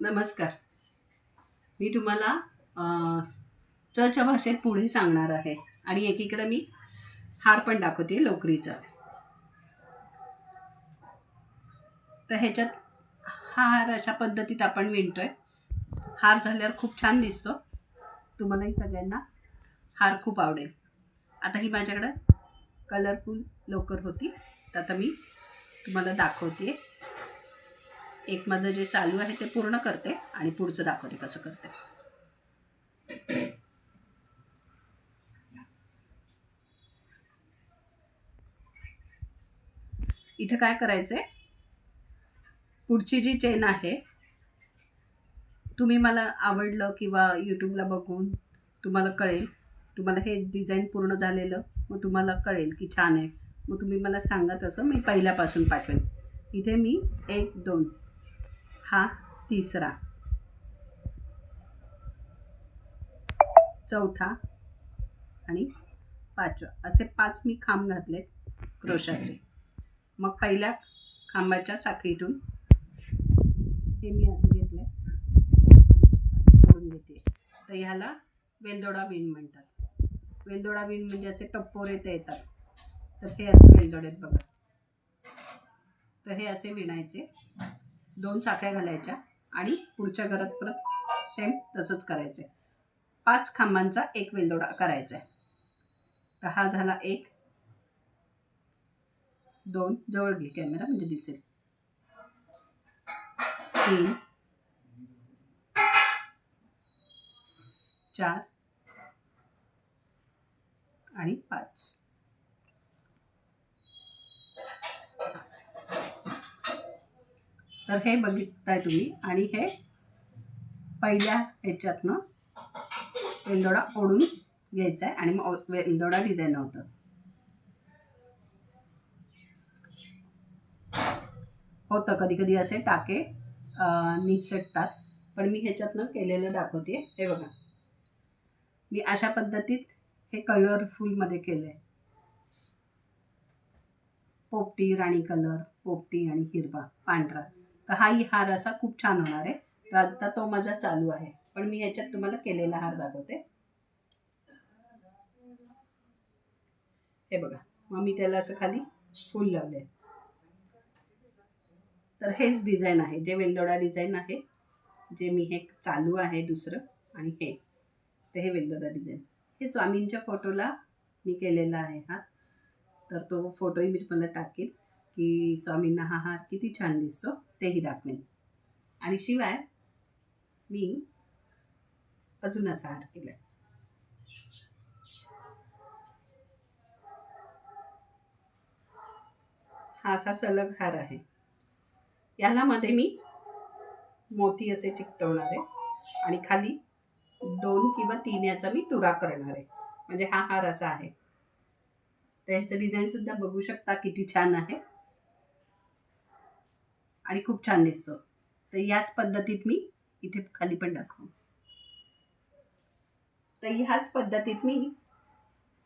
नमस्कार. मी तुम्हाला चच्या भाषेत पुढे सांगणार आहे आणि एकीकडे मी हार पण दाखवते लोकरीचा. तर ह्याच्यात हा हार अशा पद्धतीत आपण विणतोय. हार झाल्यावर खूप छान दिसतो. तुम्हालाही सगळ्यांना हार खूप आवडेल. आता ही माझ्याकडं कलरफुल लोकर होती. तर आता मी तुम्हाला दाखवते. एक माझं जे चालू आहे ते पूर्ण करते आणि पुढचं दाखवते कसं करते. इथं काय करायचंय? पुढची जी चेन आहे तुम्ही मला आवडलं किंवा यूट्यूबला बघून तुम्हाला कळेल. तुम्हाला हे डिझाईन पूर्ण झालेलं मग तुम्हाला कळेल की छान आहे. मग तुम्ही मला सांगा तसं मी पहिल्यापासून पाठवेन. इथे मी एक दोन हा तिसरा. चौथा आणि पाचवा. असे पाच मी खांब घातले क्रोशाचे. मग पहिल्या खांबाच्या साखळीतून हे मी असं घेतलं सोडून घेते तर ह्याला वेलदोडा विण म्हणतात. वेलदोडा विण म्हणजे असे टप्पोरे ते येतात. तर हे असे वेलदोडे बघा. तर हे असे विणायचे. दोन चाक्या घालायच्या आणि पुढच्या घरात परत सेम तसंच करायचं आहे पाच खांबांचा एक वेलदोडा करायचा आहे तर हा झाला एक दोन जवळ घे कॅमेरा म्हणजे दिसेल. तीन चार आणि पाच. तर हे बघितताय तुम्ही. आणि हे पहिल्या ह्याच्यातनं वेलदोडा ओढून घ्यायचा आहे आणि मग वेलदोडा डिझाईन होतं. होतं. कधी कधी असे टाके निसटतात पण मी ह्याच्यातनं केलेलं दाखवते हे बघा. मी अशा पद्धतीत हे कलरफुलमध्ये केलं आहे पोपटी राणी कलर पोपटी आणि हिरवा पांढरा. तर हाही हार असा खूप छान होणार आहे. तर आता तो माझा चालू आहे. पण मी ह्याच्यात तुम्हाला केलेला हार दाखवते. हे बघा. मग मी त्याला असं खाली फुल लावले तर हेच डिझाईन आहे. जे वेलदोडा डिझाईन आहे जे मी हे चालू आहे दुसरं आणि हे. तर हे वेलदोडा डिझाईन. हे स्वामींच्या फोटोला मी केलेला आहे हा. तर तो फोटोही मी तुम्हाला टाकेल की स्वामींना हा हार किती छान दिसतो तेही दाखवेन. आणि शिवाय मी अजून असा हार केला हा असा सलग हार आहे. याला मध्ये मी मोती असे चिकटवणार आहे आणि खाली दोन किंवा तीन याचा मी तुरा करणार आहे. म्हणजे हा हार असा आहे. तर ह्याचं डिझाईन सुद्धा बघू शकता किती छान आहे. आणि खूप छान दिसतो. तर याच पद्धतीत मी इथे खाली पण दाखवू. तर ह्याच पद्धतीत मी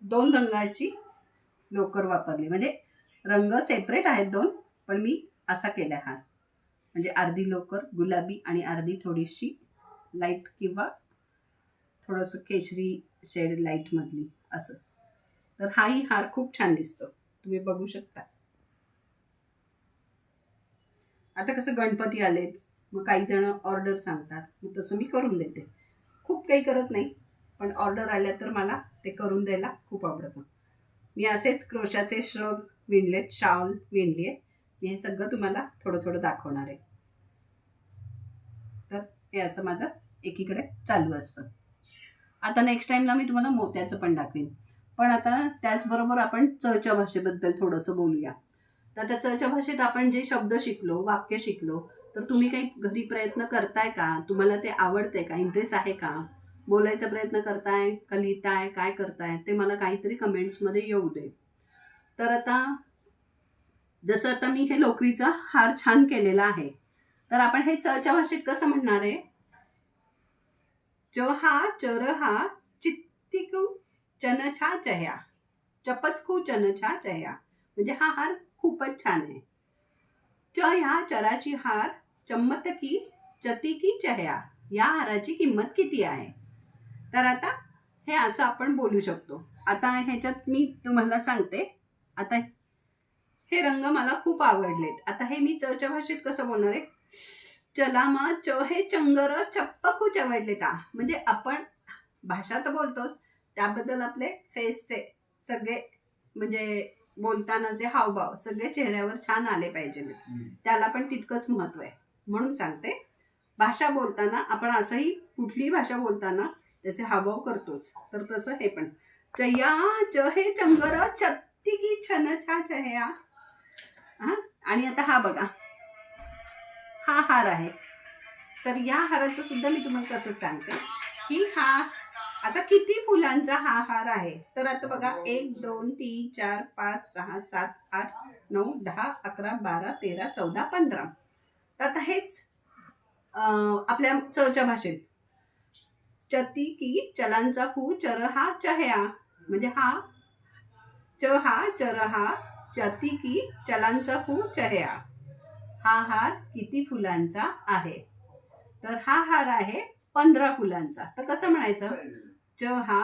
दोन रंगाची लोकर वापरली. म्हणजे रंग सेपरेट आहेत दोन पण मी असा केला हार म्हणजे अर्धी लोकर गुलाबी आणि अर्धी थोडीशी लाइट किंवा थोडंसं केशरी शेड लाईटमधली असं. तर हाही हार खूप छान दिसतो. तुम्ही बघू शकता. आता कसं गणपती आलेत मग काही जण ऑर्डर सांगतात मग तसं मी करून देते. खूप काही करत नाही पण ऑर्डर आल्या तर मला ते करून द्यायला खूप आवडतं. मी असेच क्रोशाचे श्रग विणलेत शाल विणली आहे मी हे सगळं तुम्हाला थोडं थोडं दाखवणार आहे. तर हे असं माझं एकीकडे चालू असतं. आता नेक्स्ट टाईमला मी तुम्हाला मोत्याचं पण दाखवीन. पण आता त्याचबरोबर आपण चच्या भाषेबद्दल थोडंसं बोलूया. तर त्याच्या भाषेत आपण जे शब्द शिकलो वाक्य शिकलो तर तुम्ही काही घरी प्रयत्न करताय का? तुम्हाला ते आवडते का? इंटरेस्ट आहे का? बोलायचा प्रयत्न करताय का? लिहिताय? काय करताय? ते मला काहीतरी कमेंट्समध्ये येऊ दे. तर आता जसं आता मी हे लोकरीचा हार छान केलेला आहे तर आपण हे चच्या भाषेत कसं म्हणणार आहे? च हा चर हा चित्तिकू चनछा चह्या चपचकू चनछा चह्या म्हणजे हा हार खूपच छान आहे. च ह्या चराची हार चम्मतकी चती की चहया या हाराची किंमत किती आहे? तर आता हे असं आपण बोलू शकतो. आता ह्याच्यात मी तुम्हाला सांगते. आता हे रंग मला खूप आवडलेत आता हे मी चच्या भाषेत कसं बोलणार आहे? चला मा च हे चंगर चप्प खूच आवडले ता म्हणजे आपण भाषा तर बोलतोच. त्याबद्दल आपले फेसचे सगळे म्हणजे बोलतानाचे हावभाव सगळे चेहऱ्यावर छान आले पाहिजे. त्याला पण तितकंच महत्त्व आहे. म्हणून सांगते भाषा बोलताना आपण असंही कुठलीही भाषा बोलताना त्याचे हावभाव करतोच. तर तसं हे पण. चया च हे चंगर छत्ती की छन छा चहया. हा? आणि आता हा बघा. हा हार आहे. तर या हाराचं सुद्धा मी तुम्हाला कसं सांगते की हा आता किती फुलांचा हा हार आहे? तर आता बघा एक दोन तीन चार पाच सहा सात आठ नऊ दहा अकरा बारा तेरा चौदा पंधरा. तर आता हेच आपल्या चवच्या भाषेत. चती की चलांचा हू चर हा चहया. म्हणजे हा च हा चर हा चती की चलांचा फू चहया. हा हार किती फुलांचा आहे? तर हा हार आहे पंधरा फुलांचा. तर कसं म्हणायचं? च हा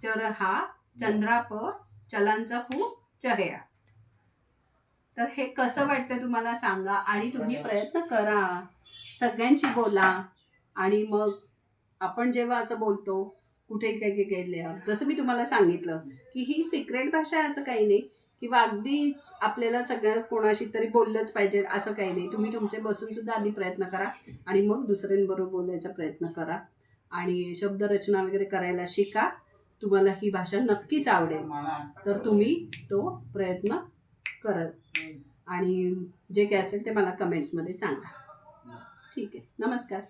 चर हा चंद्राप चलांचा फू चहया तर हे कसं वाटतं तुम्हाला सांगा आणि तुम्ही प्रयत्न करा. सगळ्यांशी बोला आणि मग आपण जेव्हा असं बोलतो कुठे काय काय गेल्यावर जसं मी तुम्हाला सांगितलं की ही सिक्रेट भाषा आहे असं काही नाही किंवा अगदीच आपल्याला सगळ्या कोणाशी तरी बोललंच पाहिजे असं काही नाही. तुम्ही तुमचे बसून सुद्धा आधी प्रयत्न करा आणि मग दुसऱ्यांबरोबर बोलायचा प्रयत्न करा. आणि शब्दरचना वगैरे करायला शिका. तुम्हाला ही भाषा नक्कीच आवडेल. तर तुम्ही तो प्रयत्न करत आणि जे काय असेल ते मला कमेंट्समध्ये सांगा. ठीक आहे. नमस्कार.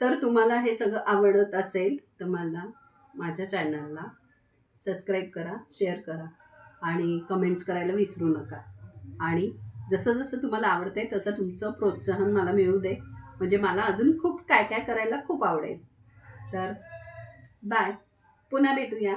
तर तुम्हाला हे सगळं आवडत असेल तर मला माझ्या चॅनलला सबस्क्राईब करा शेअर करा आणि कमेंट्स करायला विसरू नका. आणि जसं जसं तुम्हाला आवडतं आहे तसं तुमचं प्रोत्साहन मला मिळू दे. म्हणजे मला अजून खूप काय काय करायला खूप आवडेल. तर बाय पुन्हा भेटूया.